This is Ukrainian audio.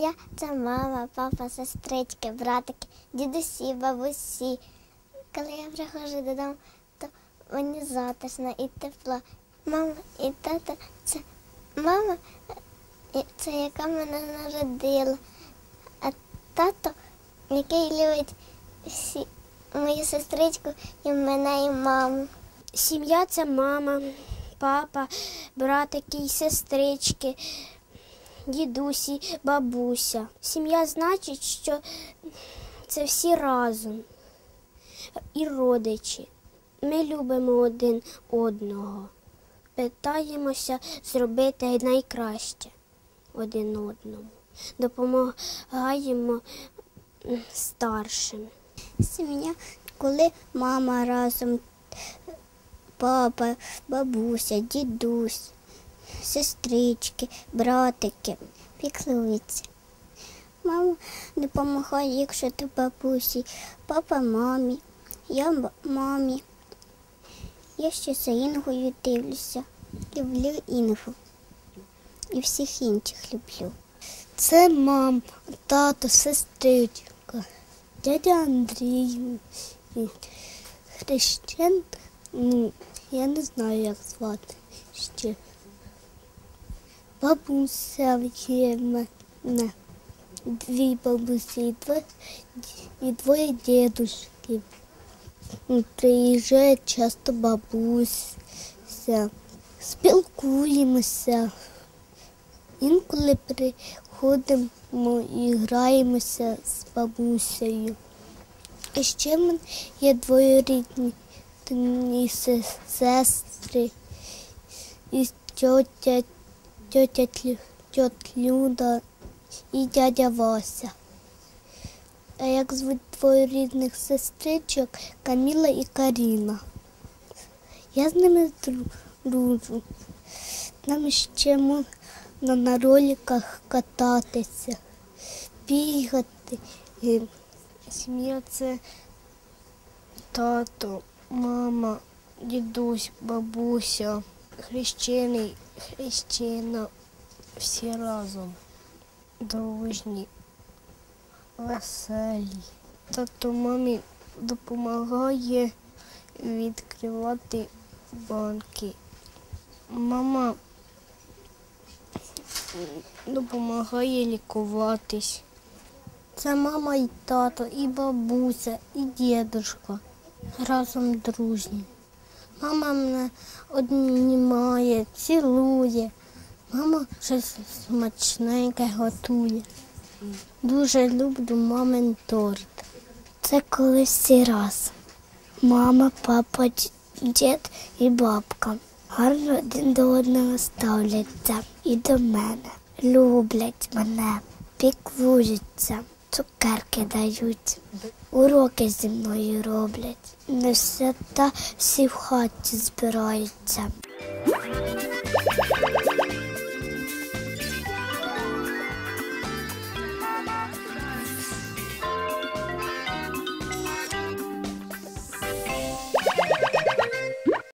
Сім'я це мама, папа, сестрички, братики, дідусі, бабусі. Коли я приходжу додому, то мені затишно і тепло. Мама і тато це мама, це яка мене народила. А тато, який любить всі, мою сестричку і мене, і маму. Сім'я це мама, папа, братики і сестрички, дідусі, бабуся. Сім'я значить, що це всі разом і родичі. Ми любимо один одного, питаємося зробити найкраще один одному, допомагаємо старшим. Сім'я, коли мама разом, папа, бабуся, дідусь, сестрички, братики піклуються. Мама допомагає, якщо ти бабусі, папа мамі, я мамі. Я ще за Інгою дивлюся. Люблю Інгу. І всіх інших люблю. Це мам, тато, сестричка, дядя Андрій, хрещен, я не знаю, як звати ще. Бабуся є в мене, дві бабусі і двоє, і двоє дідушків. Приїжджає часто бабуся, спілкуємося. Інколи приходимо і граємося з бабусею. І ще мене є двоюрідні ні сестри, і тьотя, тьотя, Тлю- Люда і дядя Вася. А як звуть двоюрідних сестричок Каміла і Каріна. Я з ними дружу. Нам ще можна на роликах кататися, бігати. Сім'я це тато, мама, дідусь, бабуся, хрещений, хрещена, всі разом, дружні, веселі. Тато мамі допомагає відкривати банки. Мама допомагає лікуватись. Це мама і тато, і бабуся, і дідушка разом дружні. Мама мене обнімає, цілує. Мама щось смачненьке готує. Дуже люблю мамин торт. Це коли всі раз. Мама, папа, дід і бабка. Гарно один до одного ставляться і до мене. Люблять мене, піклуються, Цукерки дають, уроки зі мною роблять. не все та всі в хаті збираються.